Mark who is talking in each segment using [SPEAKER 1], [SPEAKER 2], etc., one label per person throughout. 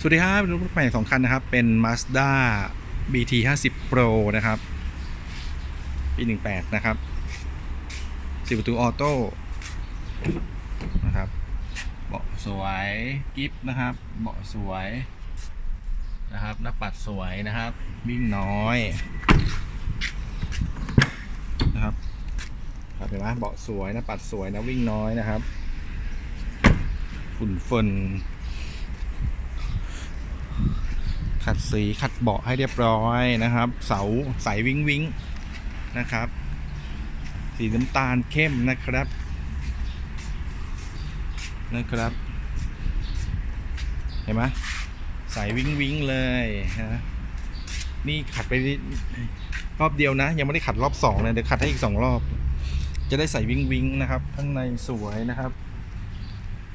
[SPEAKER 1] สวัสดีครับรถใหม่สองคันนะครับ เป็น Mazda BT 50 Pro นะครับ ปี 18 นะครับสิบประตูออโต้นะครับ เบาะสวยกิฟนะครับ เบาะสวยนะครับหน้าปัดสวยนะครับ วิ่งน้อยนะครับเห็นไหมเบาะสวยหน้าปัดสวยนะวิ่งน้อยนะครับฝุ่นฝน ขัดสีขัดเบาะให้เรียบร้อยนะครับ เสาใสวิงวิ้งนะครับ สีน้ำตาลเข้มนะครับนะครับ เห็นไหมใสวิงวิ้งเลยนะนี่ขัดไปรอบเดียวนะ ยังไม่ได้ขัดรอบสองเลยเดี๋ยวขัดให้อีกสองรอบ จะได้ใส่วิ้งวิ้งนะครับ ข้างในสวยนะครับ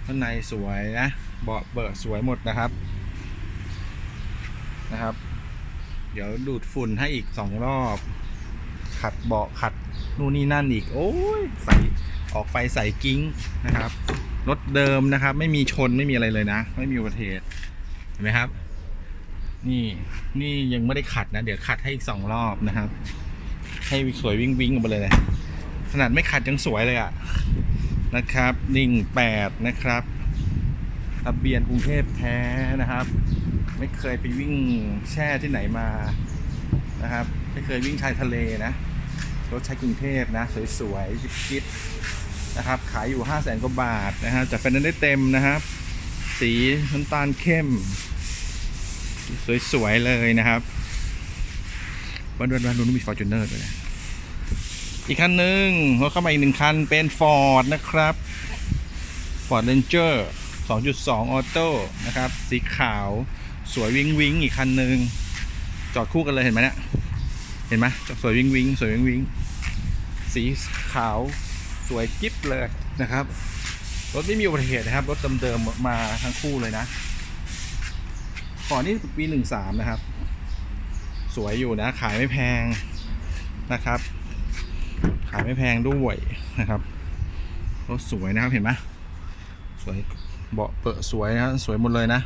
[SPEAKER 1] ข้างในสวยนะ เบาะเบอร์สวยหมดนะครับ นะครับ เดี๋ยวดูดฝุ่นให้อีกสองรอบ ขัดเบาะขัดนู่นนี่นั่นอีก โอ้ยใส่ออกไปใส่กิ้งนะครับรถเดิมนะครับ ไม่มีชนไม่มีอะไรเลยนะ ไม่มีอุบัติเหตุเห็นไหมครับ นี่นี่ยังไม่ได้ขัดนะ เดี๋ยวขัดให้อีกสองรอบนะครับ ให้สวยวิ่งวิ่งออกมาเลยนะขนาดไม่ขัดยังสวยเลยอะนะครับหนิ่งแปดนะครับทะเบียนกรุงเทพแท้นะครับ ไม่เคยไปวิ่งแช่ที่ไหนมานะครับ ไม่เคยวิ่งชายทะเลนะ รถใช้กรุงเทพนะ สวยๆจิ๊บๆนะครับ ขายอยู่ 5 0 0แสนกว่าบาทนะฮะจัดไฟแนนซ์ได้เต็มนะครับ สีน้ำตาลเข้ม สวยๆเลยนะครับบ้านดวนบ้านนู้นมีฟอร์จูเนอร์ด้วยนะอีกคันหนึ่งรถเข้ามาอีกหนึ่งคันเป็น Ford นะครับ Ford Ranger 2.2ออโต้นะครับ สีขาว สวยวิงวิงอีกคันหนึ่งจอดคู่กันเลยเห็นไหมเนี่ยเห็นไหมจอดสวยวิงวิงสวยวิงวิงสีขาวสวยกิ๊บเลยนะครับรถไม่มีอุบัติเหตุนะครับรถเดิมๆมาทั้งคู่เลยนะฟอร์ดนี่ปีหนึ่งสามนะครับ สวยอยู่นะ ขายไม่แพงนะครับ ขายไม่แพงด้วยนะครับรถสวยนะครับเห็นไหมสวยเบาะเปิดสวยนะสวยหมดเลยนะ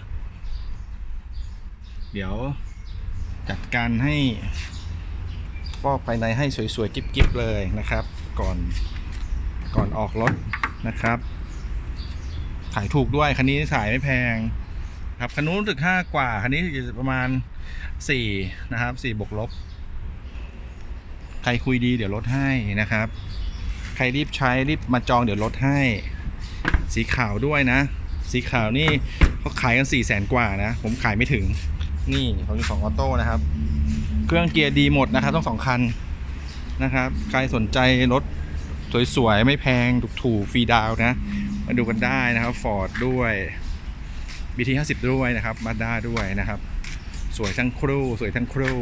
[SPEAKER 1] เดี๋ยวจัดการให้ฟอกภายในให้สวยๆกิ๊บๆเลยนะครับ ก่อนก่อนออกรถนะครับ ขายถูกด้วยคันนี้ขายไม่แพงครับคันนู้นรู้สึกห้ากว่าคันนี้จะประมาณสี่นะครับสี่บวกลบ ใครคุยดีเดี๋ยวลดให้นะครับ ใครรีบใช้รีบมาจองเดี๋ยวลดให้ สีขาวด้วยนะ สีขาวนี่เขาขายกัน4ี่แสนกว่านะ ผมขายไม่ถึง นี่ของอยู่ของออโต้นะครับ เครื่องเกียร์ดีหมดนะครับต้องสองคันนะครับ ใครสนใจรถสวยๆ ไม่แพงถูกๆฟรีดาวน์นะมาดูกันได้นะครับฟอร์ดด้วย BT 50 ด้วยนะครับมาด้าด้วยนะครับ สวยทั้งครู่สวยทั้งครู่